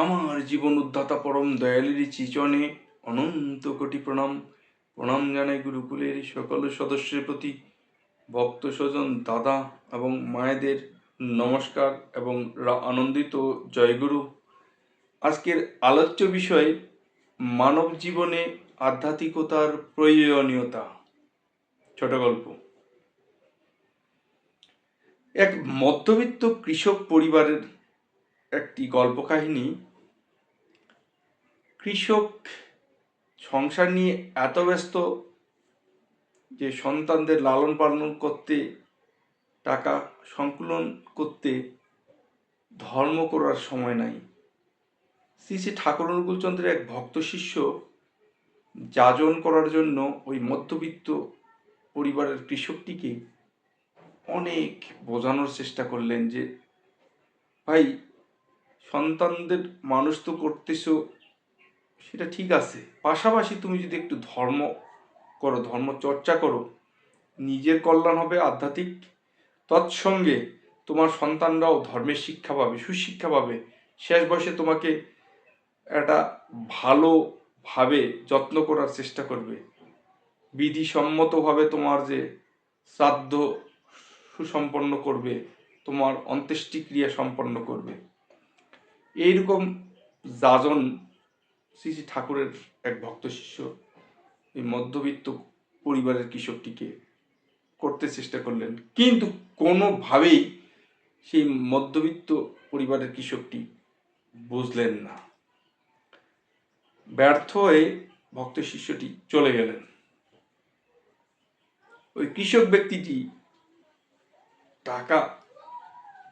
আমার জীবন উদ্ধাতা পরম দয়ালেরই চিচনে অনন্ত কোটি প্রণাম। প্রণাম জানাই গুরুকুলের সকল সদস্যের প্রতি। ভক্ত স্বজন, দাদা এবং মায়েদের নমস্কার এবং আনন্দিত জয়গুরু। আজকের আলোচ্য বিষয়, মানব জীবনে আধ্যাত্মিকতার প্রয়োজনীয়তা। ছোট গল্প। এক মধ্যবিত্ত কৃষক পরিবারের একটি গল্প কাহিনী কৃষক সংসার নিয়ে এত ব্যস্ত যে সন্তানদের লালন পালন করতে, টাকা সংকুলন করতে ধর্ম করার সময় নাই। শ্রী শ্রী ঠাকুর অনুকূলচন্দ্রের এক ভক্ত শিষ্য যাজন করার জন্য ওই মধ্যবিত্ত পরিবারের কৃষকটিকে অনেক বোঝানোর চেষ্টা করলেন যে, ভাই সন্তানদের মানুষ তো করতেছো, সেটা ঠিক আছে। পাশাপাশি তুমি যদি একটু ধর্ম করো, ধর্ম চর্চা করো, নিজের কল্যাণ হবে আধ্যাত্মিক। তৎসঙ্গে তোমার সন্তানরাও ধর্মের শিক্ষা পাবে, সুশিক্ষা পাবে। শেষ বয়সে তোমাকে একটা ভালোভাবে যত্ন করার চেষ্টা করবে। বিধিসম্মতভাবে তোমার যে শ্রাদ্ধ সুসম্পন্ন করবে, তোমার অন্ত্যেষ্টিক্রিয়া সম্পন্ন করবে। এইরকম যাজন শ্রী শ্রী ঠাকুরের এক ভক্ত শিষ্য, এই মধ্যবিত্ত পরিবারের কৃষকটিকে করতে চেষ্টা করলেন। কিন্তু কোনোভাবেই সেই মধ্যবিত্ত পরিবারের কৃষকটি বুঝলেন না। ব্যর্থ হয়ে ভক্ত শিষ্যটি চলে গেলেন। ওই কৃষক ব্যক্তিটি টাকা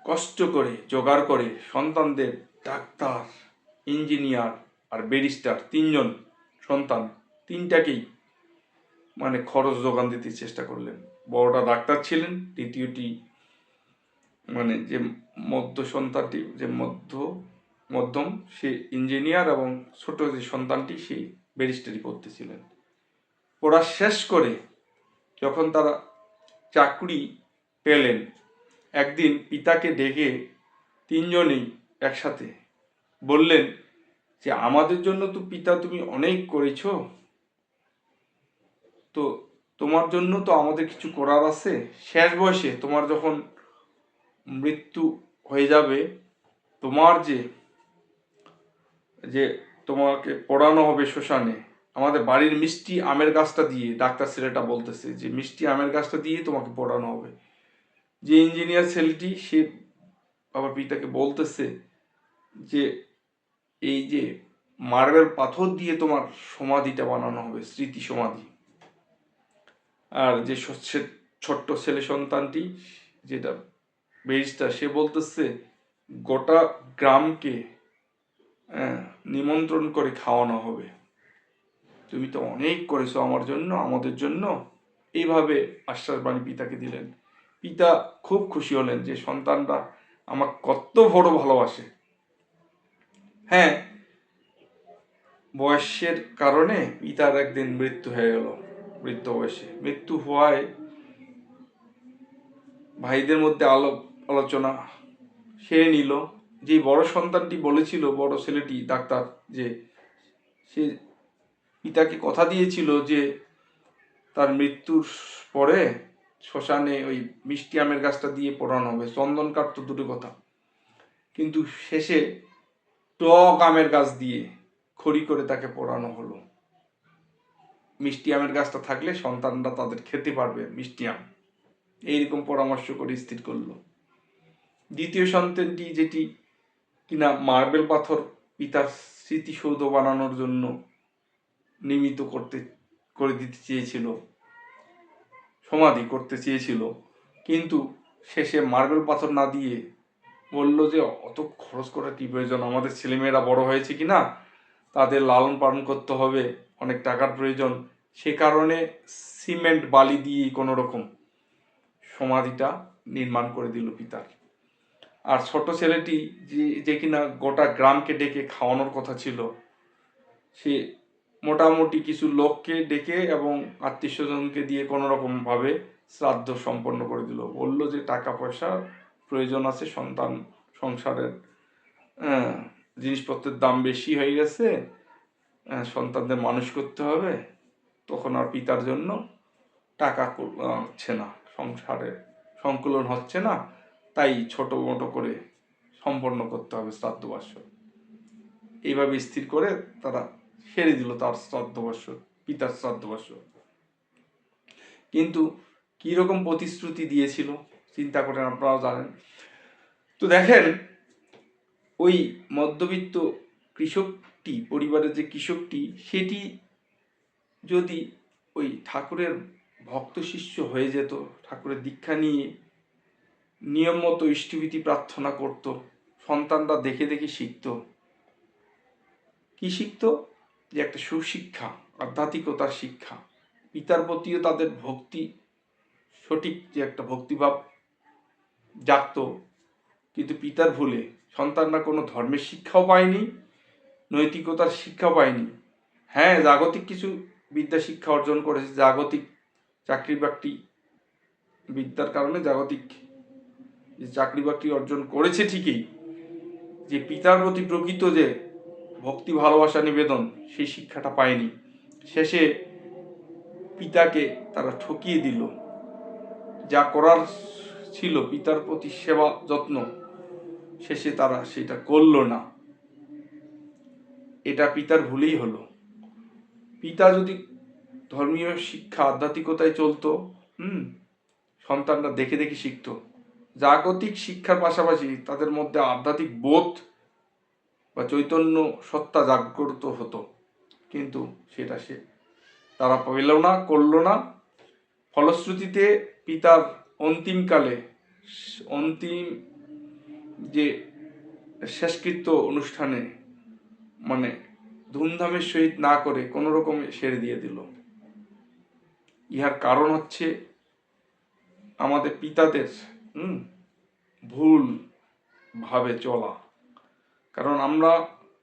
কষ্ট করে, জোগাড় করে সন্তানদের ডাক্তার, ইঞ্জিনিয়ার আর ব্যারিস্টার তিনজন সন্তান তিনটাকেই মানে খরচ যোগান দিতে চেষ্টা করলেন। বড়টা ডাক্তার ছিলেন, দ্বিতীয়টি মানে যে মধ্য সন্তানটি, যে মধ্য, মধ্যম, সে ইঞ্জিনিয়ার এবং ছোট যে সন্তানটি, সে ব্যারিস্টারি পড়তেছিলেন পড়া শেষ করে যখন তারা চাকরি পেলেন, একদিন পিতাকে ডেকে তিনজনেই একসাথে। বললেন যে, আমাদের জন্য তো পিতা তুমি অনেক করেছ। তো তোমার জন্য তো আমাদের কিছু করার আছে। শেষ বয়সে তোমার যখন মৃত্যু হয়ে যাবে, তোমার যে যে তোমাকে পড়ানো হবে শ্মশানে, আমাদের বাড়ির মিষ্টি আমের গাছটা দিয়ে ডাক্তার ছেলেটা বলতেছে যে, মিষ্টি আমের গাছটা দিয়ে তোমাকে পড়ানো হবে। যে ইঞ্জিনিয়ার ছেলেটি, সে আবার পিতাকে বলতেছে যে এই যে মার্বেল পাথর দিয়ে তোমার সমাধিটা বানানো হবে স্মৃতি সমাধি। আর যে ছোট্ট ছেলে সন্তানটি যেটা বেরিস্টার সে বলতেছে গোটা গ্রামকে আহ, নিমন্ত্রণ করে খাওয়ানো হবে। তুমি তো অনেক করেছ আমার জন্য আমাদের জন্য। এইভাবে আশ্বাস বাণী পিতাকে দিলেন। পিতা খুব খুশি হলেন যে সন্তানরা আমার কত বড় ভালোবাসে। হ্যাঁ। বয়সের কারণে পিতার একদিন মৃত্যু হয়ে গেল, বৃদ্ধ বয়সে। মৃত্যু হওয়ায় ভাইদের মধ্যে আলো, আলোচনা সেরে নিল। যে বড় সন্তানটি বলেছিল, বড় ছেলেটি ডাক্তার, যে সে পিতাকে কথা দিয়েছিল যে তার মৃত্যুর পরে শ্মশানে ওই মিষ্টি আমের গাছটা দিয়ে পড়ানো হবে। চন্দন কাঠ তো দুটো কথা। কিন্তু শেষে টক আমের গাছ দিয়ে খড়ি করে তাকে পড়ানো হলো। মিষ্টি আমের গাছটা থাকলে সন্তানরা তাদের খেতে পারবে মিষ্টি আম। এইরকম পরামর্শ করে স্থির করল। দ্বিতীয় সন্তানটি যেটি কিনা মার্বেল পাথর পিতার স্মৃতিসৌধ বানানোর জন্য নিমিত করতে, করে দিতে চেয়েছিল, সমাধি করতে চেয়েছিল। কিন্তু শেষে মার্বেল পাথর না দিয়ে বলল যে, অত খরচ করার কি প্রয়োজন আমাদের ছেলেমেয়েরা বড় হয়েছে কি না তাদের লালন পালন করতে হবে, অনেক টাকার প্রয়োজন। সে কারণে সিমেন্ট, বালি দিয়ে কোনো রকম সমাধিটা নির্মাণ করে দিল পিতার আর ছোট ছেলেটি যে যে কিনা গোটা গ্রামকে ডেকে খাওয়ানোর কথা ছিল, সে মোটামুটি কিছু লোককে ডেকে এবং আত্মীয় স্বজনকে দিয়ে কোনো রকমভাবে শ্রাদ্ধ সম্পন্ন করে দিল। বলল যে টাকা পয়সা প্রয়োজন আছে সন্তান সংসারের আহ, জিনিসপত্রের দাম বেশি হয়ে গেছে আহ, সন্তানদের মানুষ করতে হবে তখন আর পিতার জন্য টাকা হচ্ছে না সংসারে সংকুলন হচ্ছে না তাই ছোট মোটো করে সম্পন্ন করতে হবে শ্রাদ্ধ এইভাবে স্থির করে তারা সেরে দিল তার শ্রাদ্ধ পিতার শ্রাদ্ধ কিন্তু কীরকম প্রতিশ্রুতি দিয়েছিল? চিন্তা করেন, আপনারাও জানেন। তো দেখেন, ওই মধ্যবিত্ত কৃষকটি, পরিবারের যে কৃষকটি, সেটি যদি ওই ঠাকুরের ভক্ত শিষ্য হয়ে যেত, ঠাকুরের দীক্ষা নিয়ে, নিয়ম মতো ইষ্টভীতি প্রার্থনা করত, সন্তানরা দেখে দেখে শিখত। কি শিখত? যে একটা সুশিক্ষা, আধ্যাত্মিকতার শিক্ষা। পিতার প্রতিও তাদের ভক্তি, সঠিক যে একটা ভক্তিভাব জাগত। কিন্তু পিতার ভুলে সন্তানরা কোনো ধর্মের শিক্ষাও পায়নি, নৈতিকতার শিক্ষাও পায়নি। হ্যাঁ জাগতিক কিছু বিদ্যা শিক্ষা অর্জন করেছে। জাগতিক চাকরি বাকরি বিদ্যার কারণে জাগতিক যে চাকরি বাকরি অর্জন করেছে ঠিকই, যে পিতার প্রতি প্রকৃত যে ভক্তি, ভালোবাসা, নিবেদন, সেই শিক্ষাটা পায়নি। শেষে পিতাকে তারা ঠকিয়ে দিল। যা করার ছিল পিতার প্রতি সেবা যত্ন। শেষে তারা সেটা করল না। এটা পিতার ভুলেই হলো। পিতা যদি ধর্মীয় শিক্ষা আধ্যাত্মিকতায় চলতো, হুম, সন্তানরা দেখে দেখে শিখতো। জাগতিক শিক্ষার পাশাপাশি তাদের মধ্যে আধ্যাত্মিক বোধ বা চৈতন্য সত্তা জাগ্রত হতো। কিন্তু সেটা সে তারা পেল না, করল না। ফলশ্রুতিতে পিতার অন্তিমকালে, অন্তিম যে শেষকৃত্য অনুষ্ঠানে মানে ধুমধামের সহিত না করে কোনো রকমে সেরে দিয়ে দিল। ইহার কারণ হচ্ছে আমাদের পিতাদের, হুম, ভুল ভাবে চলা। কারণ আমরা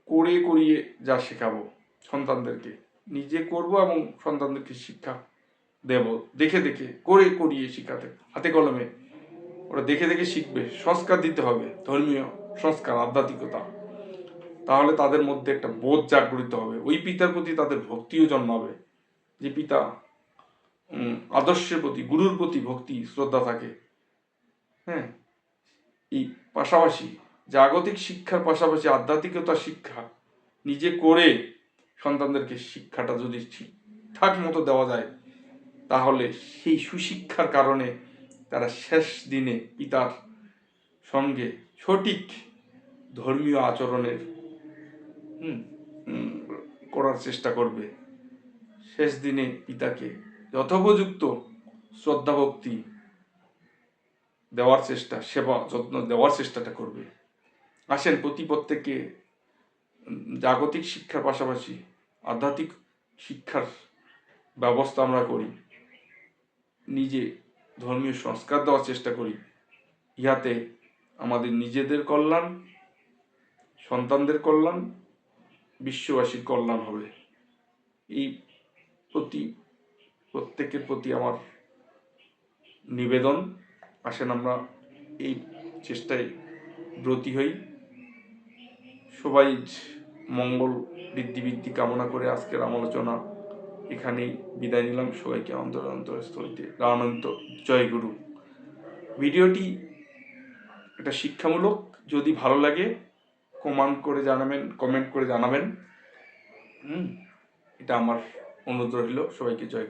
করে করিয়ে যা শেখাবো সন্তানদেরকে, নিজে করব এবং সন্তানদেরকে শিক্ষা দেব। দেখে দেখে, করে করিয়ে শিখাতে। হাতে কলমে। ওরা দেখে দেখে শিখবে। সংস্কার দিতে হবে। ধর্মীয় সংস্কার, আধ্যাত্মিকতা। তাহলে তাদের মধ্যে একটা বোধ জাগরিত হবে। ওই পিতার প্রতি তাদের ভক্তিও জন্মাবে। যে পিতা আদর্শের প্রতি, গুরুর প্রতি ভক্তি, শ্রদ্ধা থাকে। হ্যাঁ? এই পাশাপাশি জাগতিক শিক্ষার পাশাপাশি আধ্যাত্মিকতা শিক্ষা নিজে করে সন্তানদেরকে শিক্ষাটা যদি ঠিকঠাক মতো দেওয়া যায় তাহলে সেই সুশিক্ষার কারণে তারা শেষ দিনে পিতার সঙ্গে সঠিক ধর্মীয় আচরণের করার চেষ্টা করবে। শেষ দিনে পিতাকে যথোপযুক্ত শ্রদ্ধা ভক্তি দেওয়ার চেষ্টা, সেবা যত্ন দেওয়ার চেষ্টাটা করবে। আসেন প্রতি প্রত্যেকে জাগতিক শিক্ষার পাশাপাশি আধ্যাত্মিক শিক্ষার ব্যবস্থা আমরা করি। নিজে ধর্মীয় সংস্কার দেওয়ার চেষ্টা করি। ইহাতে আমাদের নিজেদের কল্যাণ, সন্তানদের কল্যাণ, বিশ্ববাসীর কল্যাণ হবে। এই প্রতি, প্রত্যেকের প্রতি আমার নিবেদন। আসেন আমরা এই চেষ্টায় ব্রতী হই। সবাই মঙ্গল, বৃদ্ধি বৃদ্ধি কামনা করে আজকের আলোচনা এখানেই বিদায় নিলাম। সবাইকে অন্তর অন্তরস্থলিতে রামানন্দ জয়গুরু ভিডিওটি এটা শিক্ষামূলক, যদি ভালো লাগে কমান্ড করে জানাবেন, কমেন্ট করে জানাবেন। হুম, এটা আমার অনুরোধ রইল। সবাইকে জয়